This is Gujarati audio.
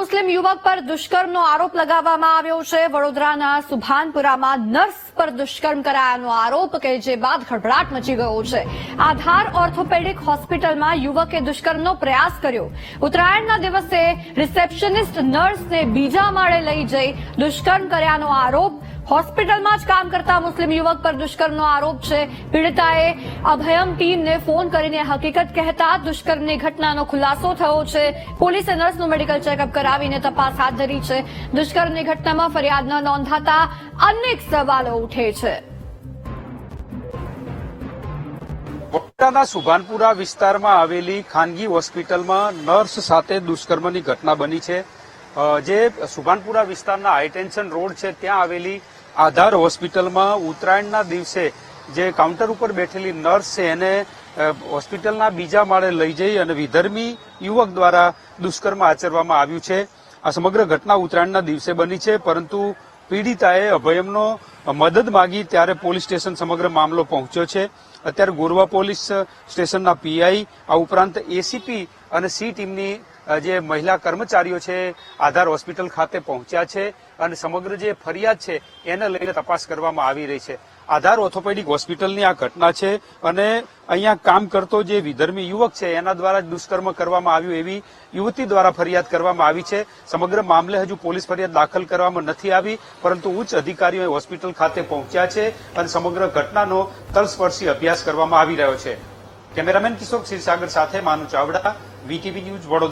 મુસ્લિમ યુવક પર દુષ્કર્મનો આરોપ લગાવવામાં આવ્યો છે. વડોદરાના સુભાનપુરામાં નર્સ પર દુષ્કર્મ કરાયાનો આરોપ કે જે બાદ ખળભળાટ મચી ગયો છે. આધાર ઓર્થોપેડિક હોસ્પિટલમાં યુવકે દુષ્કર્મનો પ્રયાસ કર્યો. ઉત્તરાયણના દિવસે રિસેપ્શનિસ્ટ નર્સને બીજા માળે લઈ જઈ દુષ્કર્મ કર્યાનો આરોપ હોસ્પિટલમાં જ કામ કરતા મુસ્લિમ યુવક પર દુષ્કર્મનો આરોપ છે. પીડિતાએ અભયમ ટીમને ફોન કરીને હકીકત કહેતા દુષ્કર્મની ઘટનાનો ખુલાસો થયો છે. પોલીસે નર્સનું મેડિકલ ચેકઅપ કરાવીને તપાસ હાથ ધરી છે. દુષ્કર્મની ઘટનામાં ફરિયાદ ન નોંધાતા અનેક સવાલો ઉઠે છે. બોટાદના સુભાનપુરા વિસ્તારમાં આવેલી ખાનગી હોસ્પિટલમાં નર્સ સાથે દુષ્કર્મની ઘટના બની છે. જે સુભાનપુરા વિસ્તારના હાઈટેન્શન રોડ છે, ત્યાં આવેલી આધાર હોસ્પિટલમાં ઉત્તરાયણના દિવસે જે કાઉન્ટર ઉપર બેઠેલી નર્સ છે, એને હોસ્પિટલના બીજા માળે લઈ જઈ અને વિધર્મી યુવક દ્વારા દુષ્કર્મ આચરવામાં આવ્યું છે. આ સમગ્ર ઘટના ઉત્તરાયણના દિવસે બની છે, પરંતુ પીડિતાએ અભયમનો મદદ માગી ત્યારે પોલીસ સ્ટેશન સમગ્ર મામલો પહોંચ્યો છે. અત્યારે ગોરવા પોલીસ સ્ટેશનના પીઆઈ, આ ઉપરાંત એસીપી અને સી ટીમની જે મહિલા કર્મચારીઓ છે, આધાર હોસ્પિટલ ખાતે પહોંચ્યા છે અને સમગ્ર જે ફરિયાદ છે, એને લઈને તપાસ કરવામાં આવી રહી છે. આધાર ઓર્થોપેડિક હોસ્પિટલની આ ઘટના છે અને અહીંયા કામ કરતો જે વિધર્મી યુવક છે, એના દ્વારા દુષ્કર્મ કરવામાં આવ્યું એવી યુવતી દ્વારા ફરિયાદ કરવામાં આવી છે. સમગ્ર મામલે હજુ પોલીસ ફરિયાદ દાખલ કરવામાં નથી આવી, પરંતુ ઉચ્ચ અધિકારીઓ હોસ્પિટલ ખાતે પહોંચ્યા છે અને સમગ્ર ઘટનાનો તલસ્પર્શી અભ્યાસ કરવામાં આવી રહ્યો છે. કેમેરામેન કિશોર ક્ષીરસાગર સાથે માનુ ચાવડા, વીટીવી ન્યૂઝ વડોદરા.